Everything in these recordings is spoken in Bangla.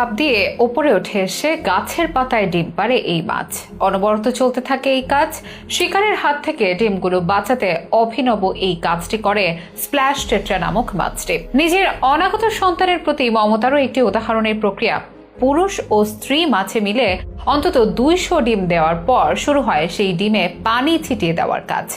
ঝাঁপ দিয়ে ওপরে উঠে এসে গাছের পাতায় ডিম পারে এই মাছ। অনবরত চলতে থাকে এই কাজ। শিকারের হাত থেকে ডিমগুলো বাঁচাতে অভিনব এই কাজটি করে স্প্ল্যাশ টেট্রা নামক মাছটি। নিজের অনাগত সন্তানের প্রতি মমতারও একটি উদাহরণের প্রক্রিয়া। পুরুষ ও স্ত্রী মাছে মিলে অন্তত দুইশো ডিম দেওয়ার পর শুরু হয় সেই ডিমে পানি ছিটিয়ে দেওয়ার কাজ।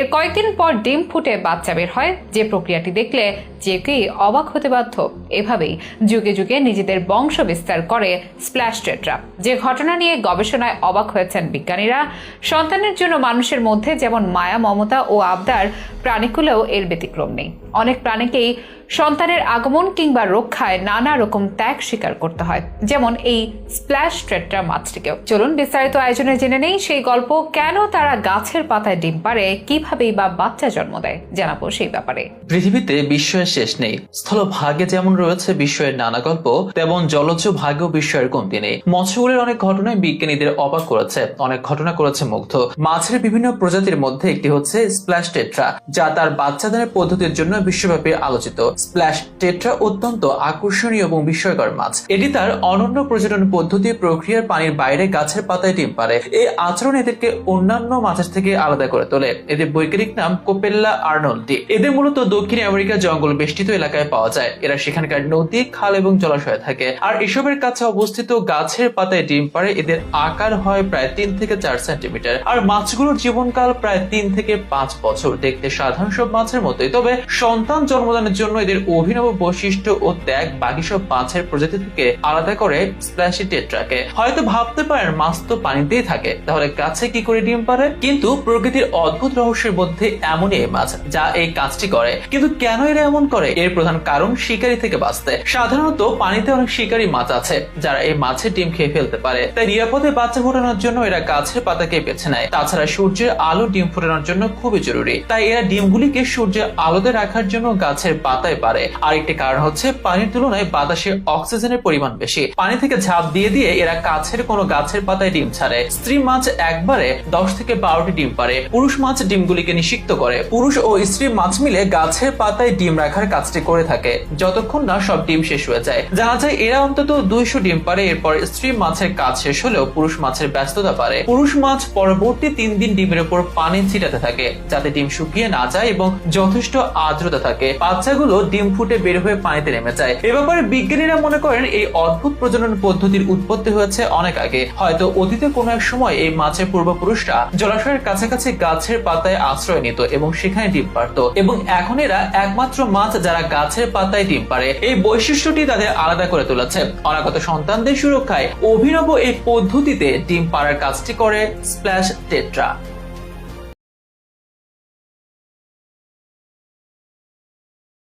এর কয়েকদিন পর ডিম ফুটে বাচ্চা বের হয়। যে প্রক্রিয়াটি দেখলে যে কেই অবাক হতে বাধ্য। এভাবেই যুগে যুগে নিজেদের বংশ বিস্তার করে স্প্ল্যাশ টেট্রা। যে ঘটনা নিয়ে গবেষণায় অবাক হয়েছেন বিজ্ঞানীরা, সন্তানের জন্য মানুষের মধ্যে যেমন মায়া, মমতা ও আবদার, প্রাণীকুলেও এর ব্যতিক্রম নেই। অনেক প্রাণীকেই সন্তানের আগমন কিংবা রক্ষায় নানা রকম ত্যাগ স্বীকার করতে হয়। যেমন এই স্প্ল্যাশ ট্রেট্রা মাছটিকেও। চলুন বিস্তারিত আয়োজনে জেনে নেই সেই গল্প, কেন তারা গাছের পাতায় ডিম পারে কিভাবেই বা বাচ্চা জন্ম দেয়, জানাব সেই ব্যাপারে। পৃথিবীতে বিস্ময়ের শেষ নেই। স্থলভাগে যেমন রয়েছে বিস্ময়ের নানা গল্প, তেমন জলজ ভাগেও বিস্ময়ের কমতি নেই। মৎস্যগুলির অনেক ঘটনায় বিজ্ঞানীদের অবাক করেছে, অনেক ঘটনা করেছে মুগ্ধ। মাছের বিভিন্ন প্রজাতির মধ্যে একটি হচ্ছে স্প্ল্যাশ টেট্রা, যা তার বাচ্চাদানের পদ্ধতির জন্য বিশ্বব্যাপী আলোচিত। স্প্ল্যাশ টেট্রা অত্যন্ত আকর্ষণীয় এবং বিস্ময়কর মাছ। এটি তার অনন্য প্রজনন পদ্ধতি প্রক্রিয়ার পানির বাইরে গাছের পাতায় ডিম পারে এই আচরণ এদেরকে অন্যান্য মাছের থেকে আলাদা করে তোলে। এদের বৈজ্ঞানিক নাম কোপেল্লা আর্নল্ডি। এদের মূলত দক্ষিণ আমেরিকার জঙ্গল বেষ্টিত এলাকায় পাওয়া যায়। এরা সেখানকার নদী, খাল এবং জলাশয়ে থাকে। আর এসবের কাছে অবস্থিত গাছের পাতায় ডিম পারে এদের আকার হয় প্রায় তিন থেকে চার সেন্টিমিটার। আর মাছগুলোর জীবনকাল প্রায় তিন থেকে পাঁচ বছর। দেখতে সাধারণ সব মাছের মতোই। তবে সন্তান জন্মদানের জন্য এদের অভিনব বৈশিষ্ট্য ও ত্যাগ বাকি সব মাছের প্রজাতি থেকে আলাদা করে স্প্ল্যাশি টেট্রাকে হয়তো ভাবতে পারেন, মাছ তো পানিতেই থাকে। তাহলে গাছে কি করে ডিম পারে কিন্তু প্রকৃতির অদ্ভুত রহস্যের মধ্যে এমনই মাছ যা এই কাজটি করে। কিন্তু কেন এরা এমন করে। এর প্রধান কারণ শিকারি থেকে বাঁচতে। সাধারণত পানিতে অনেক শিকারী মাছ আছে, যারা এই মাছের ডিম খেয়ে ফেলতে পারে। তাই নিরাপদে বাচ্চা ফোটানোর জন্য এরা গাছের পাতাকে বেছে নেয়। তাছাড়া সূর্যের আলো ডিম ফোটানোর জন্য খুবই জরুরি। তাই এরা ডিমগুলিকে সূর্যের আলোতে রাখার জন্য গাছের পাতায় পারে আরেকটি কারণ হচ্ছে পানির তুলনায় বাতাসে অক্সিজেনের পরিমাণ বেশি। পানি থেকে ঝাঁপ দিয়ে দিয়ে এরা কাছের কোনো গাছের পাতায় ডিম ছাড়ে। স্ত্রী মাছ একবারে দশ থেকে বারোটি ডিম পারে। পুরুষ মাছ ডিমগুলিকে নিষিক্ত করে। পুরুষ ও স্ত্রী মাছ মিলে গাছের পাতায় ডিম রাখার কাজটি করে থাকে। যতক্ষণ না সব ডিম শেষ হয়ে যায়। জানা যায়, এরা অন্তত দুইশো ডিম পারে, এরপর স্ত্রী মাছের কাজ শেষ হলেও পুরুষ মাছের ব্যস্ততা পারে পুরুষ মাছ পরবর্তী তিন দিন ডিমের উপর পানি ছিটাতে থাকে, যাতে ডিম শুকিয়ে না যায় এবং যথেষ্ট আর্দ্রতা থাকে। বাচ্চাগুলো ডিম ফুটে বের হয়ে পানিতে নেমে যায়। এ ব্যাপারে বিজ্ঞানীরা মনে করেন, এই অদ্ভুত প্রজনন পদ্ধতির উৎপত্তি হয়েছে অনেক আগে। হয়তো অতীতে কোনো এক সময় এই মাছের পূর্বপুরুষরা জলাশয়ের কাছাকাছি গাছের পাতায় আশ্রয় নিত এবং সেখানে ডিম পারত এবং এখন এরা একমাত্র মাছ যারা গাছের পাতায় ডিম পারে এই বৈশিষ্ট্যটি তাদের আলাদা করে তুলেছে। অনাগত সন্তানদের সুরক্ষায় অভিনব এই পদ্ধতিতে ডিম পাড়ার কাজটি করে স্প্ল্যাশ টেট্রা।